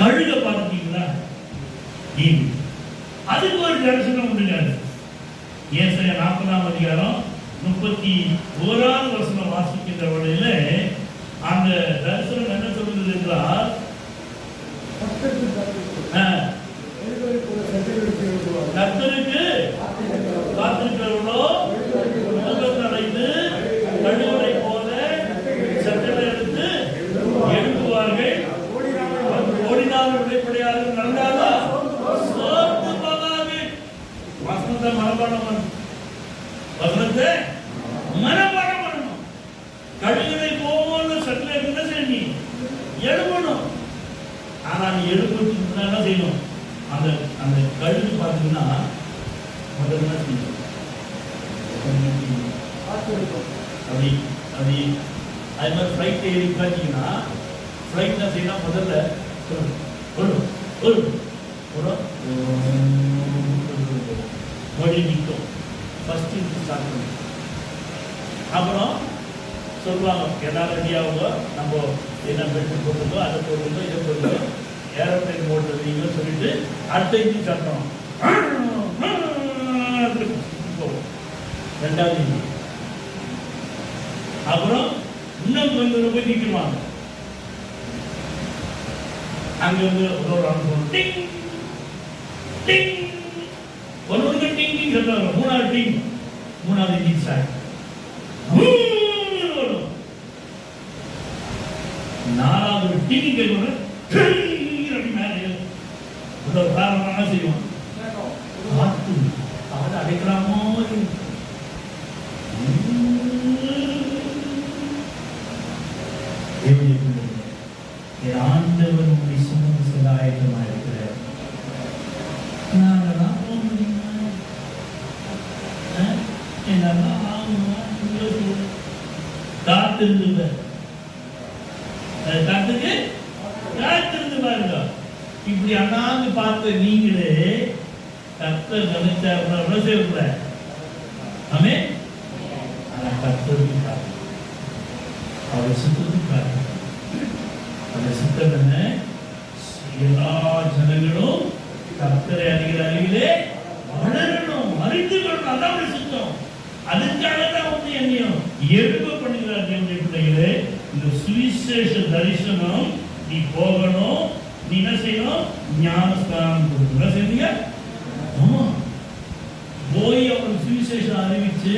கழுக பார்த்துட்டீங்களா? EV அதுக்கு ஒரு தரிசனம் உண்டுங்க ஏசாயா நாற்பதாம் அதிகாரம் முப்பத்தி ஓராவது வசனம் வாசிக்கின்ற வழியில அந்த தரிசனம் என்ன சொல்லுகிறது என்றால் வசனத்தை பண்ணணும். வசனத்தை மனப்பாடம் பண்ணணும். கழுகனை போல சட்டை என்ன செய்யணும் எழுப்பணும் ஆனால் நீ எழுப்புறதுக்கு என்ன செய்யணும். அந்த அந்த கழுகு பார்த்தீங்கன்னா முதல்ல என்ன செய்யணும்? அப்படி அப்படி. அது மாதிரி ஃப்ளைட் ஏறி பார்த்தீங்கன்னா ஃப்ளைட் என்ன செய்யணும் முதல்ல ஒரு ஒரு ஒரு ஒரு மொழி நிற்கும் ஃபர்ஸ்ட் இது ஸ்டார்ட் பண்ணும் அப்புறம் சொல்லுவாங்க எல்லாரும் ரெடியாகுங்க நம்ம என்ன பெட்ரோல் போட்டுருக்கோ அதை போட்டுருக்கோ இதை போட்டுருக்கோ ஏரோப்ளைன் போட்டுருக்கீங்க சொல்லிட்டு அடுத்த இன்ஜின் சத்தம் போகும். ரெண்டாவது இன்ஜின் அப்புறம் இன்னும் கொஞ்சம் தூரம் போய் நிற்கிறாங்க அங்க வந்து ஒரு அனுபவம் டிங் டிங். ஒரு ஒரு டிங் சொல்றாங்க மூணாவது டீம் மூணாவது இன்னிங்ஸ் சார் நாலாவது டீம் கேட்கணும் காரணமாக செய்வோம் ஆண்டவர் உங்களை சுமந்து செல்ல ஆயத்தமாக இருக்கிறார். காத்திருந்து பாரு. காத்துக்கு காத்திருந்து பாருங்க இப்படி அண்ணாந்து பார்த்த நீங்களே கத்த நினைச்சா என்ன செய்யக்கூட ஆமே எழுப்ப பண்ணுகிறார் தேவனுடைய பிள்ளைகளே இந்த சுவிசேஷ தரிசனம் நீ போகணும் நீ என்ன செய்யணும்? ஞானஸ்தானம் கொடுக்கணும். செய்வீங்க ஆமா. போய் அவன் சுவிசேஷம் அறிவிச்சு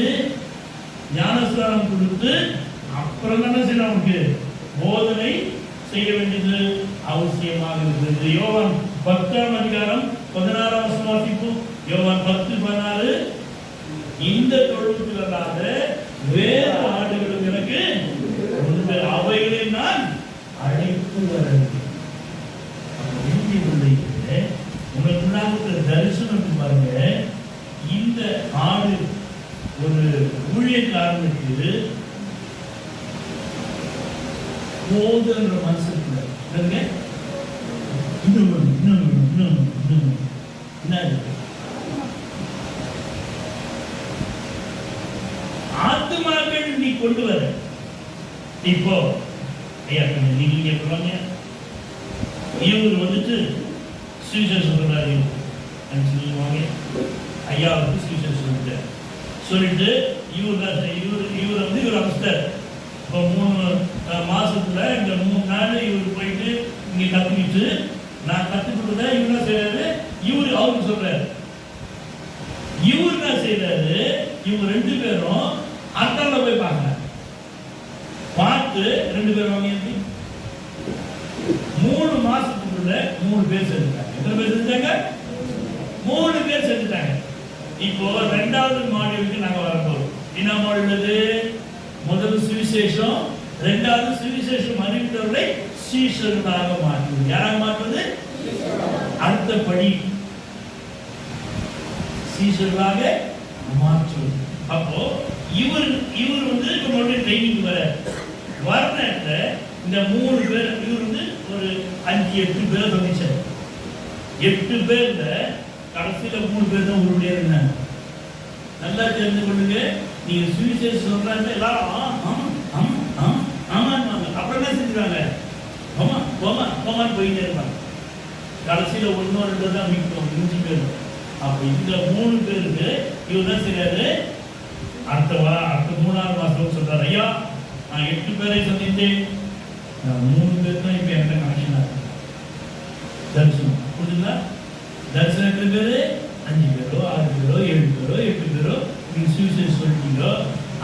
ஞானஸ்தானம் கொடுத்து அப்புறம் என்ன செய்யணும் அவனுக்கு? போதனை செய்ய வேண்டியது அவசியமாக இருக்கிறது. யோவான் பத்தாம் அதிகாரம் பதினாறாம் வருஷம் வாசிப்போம். யோவான் பத்து பதினாறு. இந்த தொழுவுக்கு வேறு ஆடுகளும் எனக்கு உண்டு. அவைகளை நான் அழைத்து வரவில்லை. வேண்டும். அப்ப உங்களுக்கு தரிசனம் பாருங்க. இந்த ஆடு ஒரு ஊழியக்காரனுக்கு போதுன்ற மனசுல இன்னும் இன்னும் இன்னும் இன்னும் என்ன இருக்கு? ஆத்துமாக்கள் நீ கொண்டு வர இப்போ ஐயா கொஞ்சம் நீங்க இங்க சொல்லுவாங்க இவர் வந்துட்டு சுவிசேஷம் சொல்றாரு சொல்லுவாங்க ஐயாவுக்கு சுவிசேஷம் சொல்லிட்டார் சொல்லிட்டு இவர் தான் இவர் இவர் வந்து இவர் அமைச்சிட்டார் இப்போ மூணு அஹ், மாசத்துல இந்த மூணு நாள் இவர் போயிட்டு இங்க கத்துக்கிட்டு நான் கத்துக் கொடுத்தா இவர் என்ன செய்யறாரு இவர் அவருக்கு சொல்றாரு. இவர் என்ன செய்யறாரு இவங்க ரெண்டு பேரும் அட்டல்ல போய் பார்க்கறாங்க பார்த்து ரெண்டு பேரும் வாங்கி எப்படி? மூணு மாசத்துக்குள்ள மூணு பேர் செஞ்சுட்டாங்க. எத்தனை பேர் செஞ்சாங்க மூணு பேர் செஞ்சுட்டாங்க. இப்போ ரெண்டாவது மாடியூலுக்கு நாங்க வர போறோம் என்ன மாடியூல் முதல் சுவிசேஷம் ரெண்டாவது சுவிசேஷம் அறிவித்தவர்களை சீஷர்களாக மாற்றுவது யாராக மாற்றுவது? அடுத்த படி. சீஷர்களாக மாற்றுவது அப்போ இவர் இவர் வந்து நம்மளுடைய ட்ரைனிங் வர வர நேரத்தில் இந்த மூணு பேர் இவர் வந்து ஒரு அஞ்சு எட்டு பேர் வந்துச்சார் எட்டு பேர்ல கடைசியில மூணு பேர் தான் உங்களுடைய இருந்தாங்க நல்லா தெரிந்து கொள்ளுங்க. நீங்க சுவிசேஷம் சொல்றாங்க எல்லாரும் ஆமா ஆமா ஆமா ஆமான்னு அப்புறம் என்ன செஞ்சுருவாங்க? போமா போமா போமான்னு போயிட்டே இருப்பாங்க. கடைசியில ஒன்னோ ரெண்டு தான் மீட்போம் அஞ்சு பேர் அப்ப இந்த மூணு பேருக்கு இவர் தான் செய்யாது அடுத்த வா அடுத்த மூணாவது மாசம் சொல்றாரு. ஐயா நான் எட்டு பேரை சந்தித்தேன். நான் மூணு பேர் தான் இப்போ என்கிட்ட கனெக்ஷன் ஆகுது தரிசனம். புரியுதுங்களா தரிசனம் எத்தனை பேரு அஞ்சு பேரோ ஆறு பேரோ ஏழு பேரோ எட்டு பேரோ நீங்கள் சுவிசேஷ் சொல்லிட்டீங்க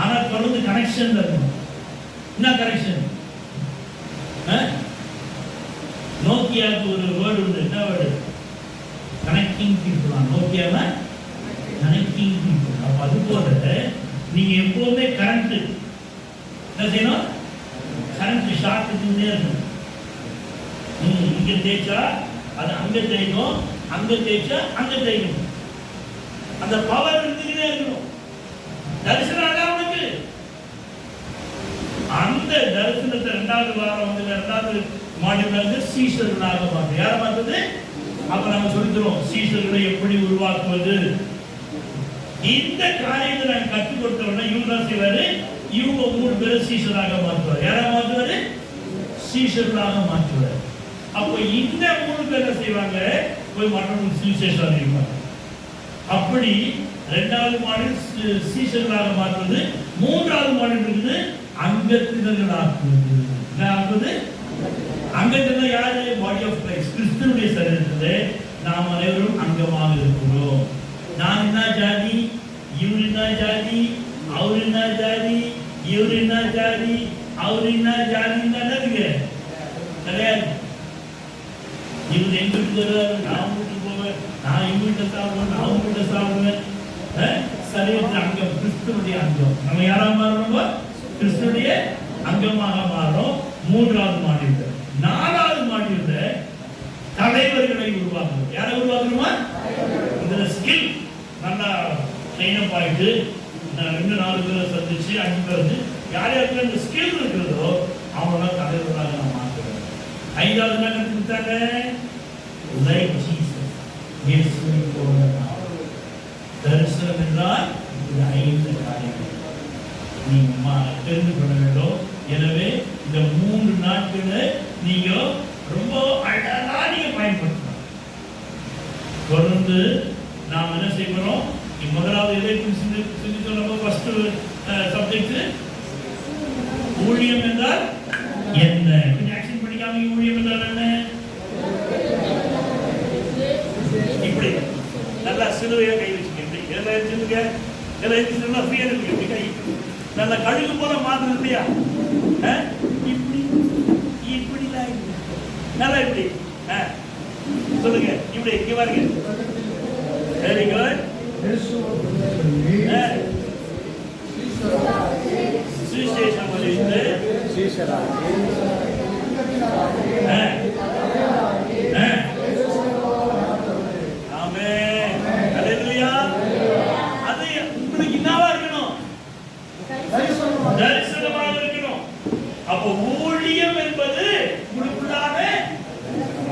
ஆனால் தொடர்ந்து கனெக்ஷன் இருக்கணும். என்ன கனெக்ஷன் நோக்கியாவுக்கு ஒரு வேர்டு உண்டு. என்ன வேர்டு கனெக்டிங் பீப்புள் நோக்கியாவை? கனெக்டிங் பீப்புள் அப்போ அது போல நீங்க எப்பவுமே கரண்ட் என்ன செய்யணும்? கரண்ட் ஷார்ட் இருந்துட்டே இருக்கணும். ம், தேய்ச்சா அது அங்க தேய்க்கும் அங்க ஜெயிச்சா அங்க தேய்க்கும் அந்த பவர் இருந்துக்கிட்டே இருக்கணும். தரிசனம் அதான் உனக்கு? அந்த தரிசனத்தை ரெண்டாவது வாரம் வந்து ரெண்டாவது மாடியூல் வந்து சீசர்களாக மாற்று யாரை பார்த்தது? அப்ப நம்ம சொல்லிக்கிறோம் சீசர்களை எப்படி உருவாக்குவது? இந்த காரியத்தை நான் கற்றுக் கொடுத்த உடனே இவங்க செய்வாரு? இவங்க மூணு பேரும் சீசராக மாற்றுவார். யாரா மாற்றுவாரு? சீசர்களாக மாற்றுவார். அப்போ இந்த மூணு பேர் என்ன செய்வாங்க? போய் மற்றவங்க சுவிசேஷம் அறிவிப்பாங்க அப்படி ரெண்டாவது மாடல் சீசர்களாக மாற்றுவது மூன்றாவது மாடல் இருக்குது அங்கத்தினர்கள் ஆக்குவது ஆக்குவது? அங்கத்தினர் யாரு? பாடி ஆஃப் கிரைஸ்ட் கிறிஸ்துவனுடைய சரீரத்தில் நாம் அனைவரும் அங்கமாக இருக்கிறோம். நான் என்ன ஜாதி? இவர் என்ன ஜாதி? அவர் என்ன ஜாதி? இவர் என்ன ஜாதி? அவர் என்ன ஜாதி என்னதுங்க கிடையாது. இவர் எங்க வீட்டுக்கு நான் வீட்டுக்கு போவேன். நான் எங்க வீட்டில் சாப்பிடுவேன் நான் உங்க வீட்டில் சாப்பிடுவேன் அஹ், அங்கம் கிறிஸ்துவனுடைய அங்கம். நம்ம யாரா மாறுறோம்? கிறிஸ்துவனுடைய அங்கமாக மாறுறோம். மூன்றாவது மாநில நாலாவது மாநில தலைவர்களை உருவாக்குறோம் யாரை உருவாக்குறோமா? இந்த ஸ்கில் நல்லா ட்ரெயின் அப் நான் ரெண்டு நாலு பேரை சந்திச்சு அஞ்சு பேர் வந்து யார் யாருக்கு அந்த ஸ்கில் இருக்கிறதோ அவங்களாம் தலைவர்களாக நான் மாற்றுறேன் ஐந்தாவது என்ன கொடுத்தாங்க லைக் ஜீசஸ் இயேசுவை போல தரிசனம் என்றால் இந்த ஐந்து காரியங்கள் நீங்கள் தெரிந்து கொள்ள வேண்டும் எனவே இந்த மூன்று நாட்களை நீங்கள் ரொம்ப அழகாக நீங்கள் பயன்படுத்தணும் தொடர்ந்து நாம் என்ன செய்கிறோம்? முதலாவது எதை குறித்து சிந்தி- சிந்தித்தோம் நம்ம ஃபர்ஸ்ட் சப்ஜெக்ட் ஊழியம் என்றால் என்ன? கொஞ்சம் ஆக்ஷன் பண்ணிக்காம ஊழியம் என்றால் என்ன இப்படி நல்லா சிலுவையா கை வச்சுக்க இப்படி எல்லாம் எடுத்துருங்க எல்லாம் எடுத்து நல்லா ஃப்ரீயா இருக்கு இப்படி கை. நல்லா கழுகு போல மாத்திரம் இல்லையா? இப்படி இப்படிலாம். நல்லா இப்படி. சொல்லுங்க இப்படி இங்க பாருங்க. குட் சுவிசேஷம் அறிவித்து அஹ். அஹ். ஆமென். அல்லேலூயா. அது உங்களுக்கு என்னவா இருக்கணும் தரிசனமாக இருக்கணும் அப்போ ஊழியம் என்பது உங்களுக்குள்ளான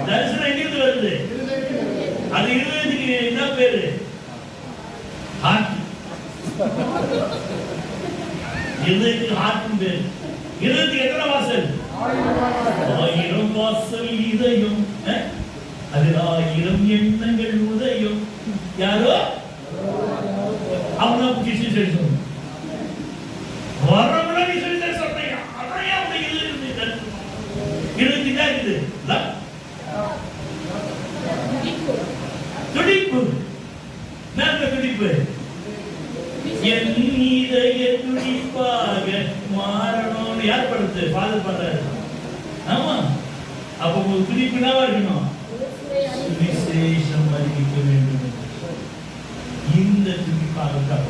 தரிசனம் எங்கிருந்து வருது அது இருதயத்துக்கு என்ன பேரு? ஹார்ட் இருதயத்துக்கு ஹார்ட் பேரு. இருதயத்துக்கு எத்தனை வாசல்? ஆயிரம் வாசல் இதயம். அதில் ஆயிரம் எண்ணங்கள் உதயம். யாரோ? அவங்க கிசி சொல்லணும் வரவங்கள நீ சொல்லி தர சொல்றீங்க அதான் ஏன் உனக்கு இது இருந்து இருபத்தி தான் இருக்குது இல்ல? துடிப்பு என்ன அந்த துடிப்பு என் இதய துடிப்பாக மாறணும்னு யார் படுத்து ஃபாதர் பண்றாரு ஆமா. அப்ப உங்களுக்கு துடிப்பு என்னவா இருக்கணும்? சுவிசேஷம் அறிவிக்க வேண்டும். இந்த துடிப்பாக தான்